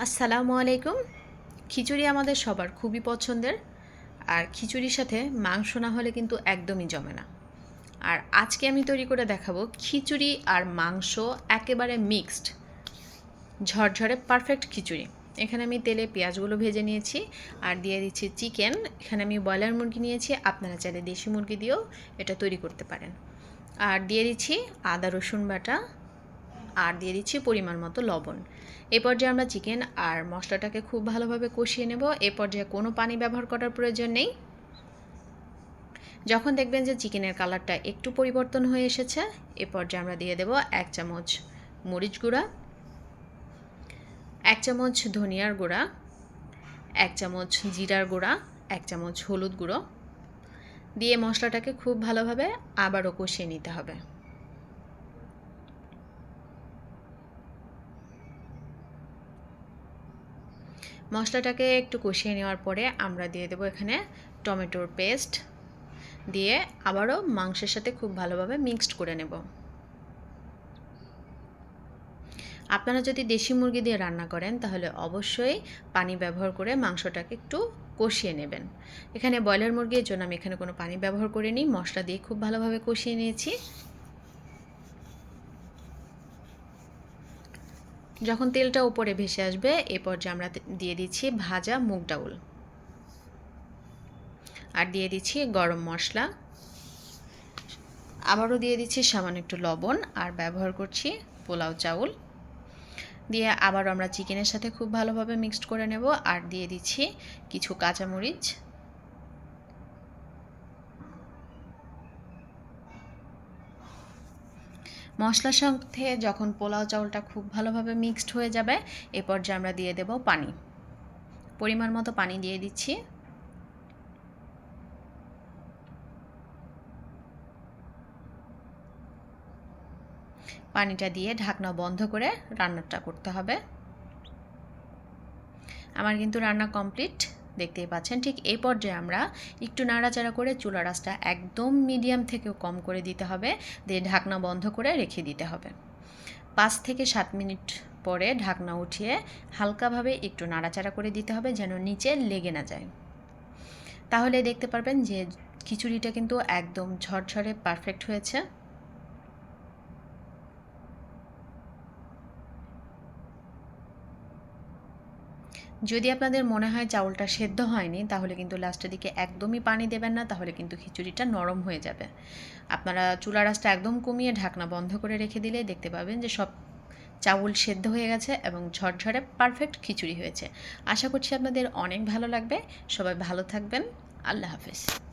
আসসালামু আলাইকুম। খিচুড়ি আমাদের সবার খুবই পছন্দের। আর খিচুড়ির সাথে মাংস না হলে কিন্তু একদমই জমে না। আর আজকে আমি তৈরি করে দেখাবো খিচুড়ি আর মাংস একেবারে মিক্সড, ঝরঝরে পারফেক্ট খিচুড়ি। এখানে আমি তেলে পেঁয়াজগুলো ভেজে নিয়েছি আর দিয়ে দিচ্ছি চিকেন। এখানে আমি ব্রয়লার মুরগি নিয়েছি, আপনারা চাইলে দেশি মুরগি দিয়েও এটা তৈরি করতে পারেন। আর দিয়ে দিচ্ছি আদা রসুন বাটা আর দিয়ে দিচ্ছি পরিমাণ মতো লবণ। এ পর্যায়ে আমরা চিকেন আর মশলাটাকে খুব ভালোভাবে কষিয়ে নেব। এ পর্যায়ে কোনো পানি ব্যবহার করার প্রয়োজন নেই। যখন দেখবেন যে চিকেনের কালারটা একটু পরিবর্তন হয়ে এসেছে, এ পর্যায়ে আমরা দিয়ে দেব এক চামচ মরিচ গুঁড়া, এক চামচ ধনিয়ার গুঁড়া, এক চামচ জিরার গুঁড়া, এক চামচ হলুদ গুঁড়ো। দিয়ে মশলাটাকে খুব ভালোভাবে আবারও কষিয়ে নিতে হবে। মশলাটাকে একটু কষিয়ে নেওয়ার পরে আমরা দিয়ে দেবো এখানে টমেটোর পেস্ট। দিয়ে আবারও মাংসের সাথে খুব ভালোভাবে মিক্সড করে নেব। আপনারা যদি দেশি মুরগি দিয়ে রান্না করেন, তাহলে অবশ্যই পানি ব্যবহার করে মাংসটাকে একটু কষিয়ে নেবেন। এখানে ব্রয়লার মুরগির জন্য আমি এখানে কোনো পানি ব্যবহার করিনি, মশলা দিয়ে খুব ভালোভাবে কষিয়ে নিয়েছি। যখন তেলটা উপরে ভেসে আসবে, এ পর্যায়ে আমরা দিয়ে দিচ্ছি ভাজা মুগ ডাউল। আর দিয়ে দিচ্ছি গরম মশলা। আবারও দিয়ে দিচ্ছি সামান্য একটু লবণ, আর ব্যবহার করছি পোলাও চাউল। দিয়ে আবার আমরা চিকেনের সাথে খুব ভালোভাবে মিক্সড করে নেব, আর দিয়ে দিচ্ছি কিছু কাঁচামরিচ। মশলার সাথে যখন পোলাও চাউলটা খুব ভালোভাবে মিক্সড হয়ে যাবে, এ পর্যায়ে আমরা দিয়ে দেব পানি। পরিমাণ মতো পানি দিয়ে দিচ্ছি। পানিটা দিয়ে ঢাকনা বন্ধ করে রান্নাটা করতে হবে। আমার কিন্তু রান্না কমপ্লিট। দেখতেই পাচ্ছেন, ঠিক এই পর্যায়ে আমরা একটু নাড়াচাড়া করে চুলা রাসটা একদম মিডিয়াম থেকেও কম করে দিতে হবে, দিয়ে ঢাকনা বন্ধ করে রেখে দিতে হবে। পাঁচ থেকে সাত মিনিট পরে ঢাকনা উঠিয়ে হালকাভাবে একটু নাড়াচাড়া করে দিতে হবে যেন নিচে লেগে না যায়। তাহলে দেখতে পারবেন যে খিচুড়িটা কিন্তু একদম ঝরঝরে পারফেক্ট হয়েছে। যদি আপনাদের মনে হয় চাউলটা সেদ্ধ হয়নি, তাহলে কিন্তু লাস্টের দিকে একদমই পানি দেবেন না, তাহলে কিন্তু খিচুড়িটা নরম হয়ে যাবে। আপনারা চুলা রাসটা একদম কমিয়ে ঢাকনা বন্ধ করে রেখে দিলে দেখতে পাবেন যে সব চাউল সেদ্ধ হয়ে গেছে এবং ঝরঝরে পারফেক্ট খিচুড়ি হয়েছে। আশা করছি আপনাদের অনেক ভালো লাগবে। সবাই ভালো থাকবেন। আল্লাহ হাফেজ।